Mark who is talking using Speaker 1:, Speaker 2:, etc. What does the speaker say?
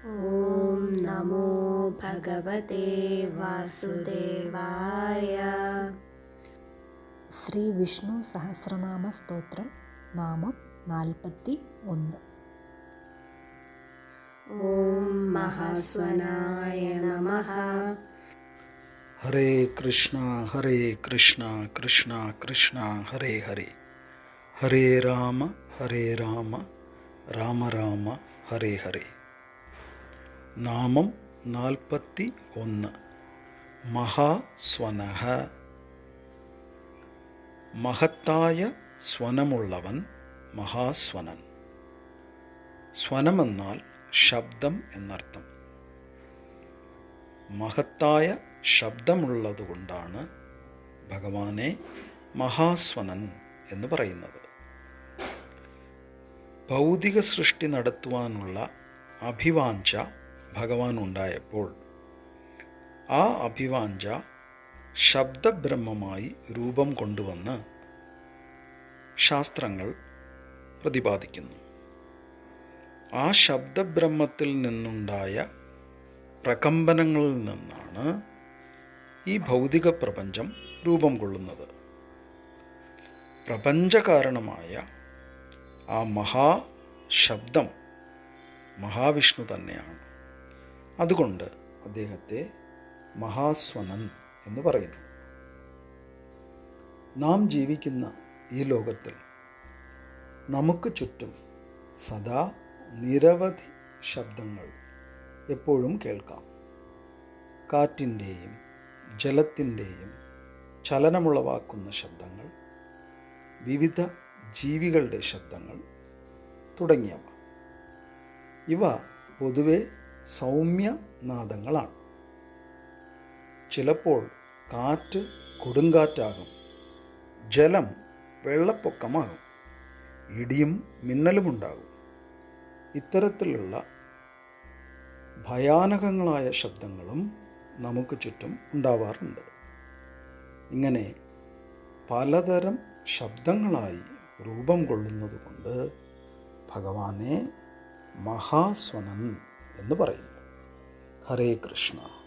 Speaker 1: ॐ नमो भगवते वासुदेवाय।
Speaker 2: श्रीविष्णुसहस्रनामस्तोत्रं नाम नाल्पति ओन्
Speaker 1: ॐ महास्वनाय नमः।
Speaker 3: हरे कृष्ण हरे कृष्ण कृष्ण कृष्ण हरे हरे। हरे राम हरे राम राम राम हरे हरे। നാമം നാൽപ്പത്തി ഒന്ന്. മഹാസ്വനഹ. മഹത്തായ സ്വനമുള്ളവൻ മഹാസ്വനൻ. സ്വനമെന്നാൽ ശബ്ദം എന്നർത്ഥം. മഹത്തായ ശബ്ദമുള്ളതുകൊണ്ടാണ് ഭഗവാനെ മഹാസ്വനൻ എന്ന് പറയുന്നത്. ഭൗതിക സൃഷ്ടി നടത്തുവാനുള്ള അഭിവാഞ്ച ഭഗവാൻ ഉണ്ടായപ്പോൾ ആ അഭിവാഞ്ച ശബ്ദബ്രഹ്മമായി രൂപം കൊണ്ടുവന്ന് ശാസ്ത്രങ്ങൾ പ്രതിപാദിക്കുന്നു. ആ ശബ്ദബ്രഹ്മത്തിൽ നിന്നുണ്ടായ പ്രകമ്പനങ്ങളിൽ നിന്നാണ് ഈ ഭൗതിക പ്രപഞ്ചം രൂപം കൊള്ളുന്നത്. പ്രപഞ്ചകാരണമായ ആ മഹാശബ്ദം മഹാവിഷ്ണു തന്നെയാണ്. അതുകൊണ്ട് അദ്ദേഹത്തെ മഹാസ്വനൻ എന്ന് പറയുന്നു. നാം ജീവിക്കുന്ന ഈ ലോകത്തിൽ നമുക്ക് ചുറ്റും സദാ നിരവധി ശബ്ദങ്ങൾ എപ്പോഴും കേൾക്കാം. കാറ്റിന്റെയും ജലത്തിന്റെയും ചലനമുളവാക്കുന്ന ശബ്ദങ്ങൾ വിവിധ ജീവികളുടെ ശബ്ദങ്ങൾ തുടങ്ങിയവ. ഇവ പൊതുവെ സൗമ്യനാദങ്ങളാണ്. ചിലപ്പോൾ കാറ്റ് കൊടുങ്കാറ്റാകും. ജലം വെള്ളപ്പൊക്കമാകും. ഇടിയും മിന്നലുമുണ്ടാകും ഇത്തരത്തിലുള്ള ഭയാനകങ്ങളായ ശബ്ദങ്ങളും നമുക്ക് ചുറ്റും ഉണ്ടാവാറുണ്ട്. ഇങ്ങനെ പലതരം ശബ്ദങ്ങളായി രൂപം കൊള്ളുന്നതുകൊണ്ട് ഭഗവാനെ മഹാസ്വനൻ എന്ന് പറയുന്നു. ഹരേ കൃഷ്ണ.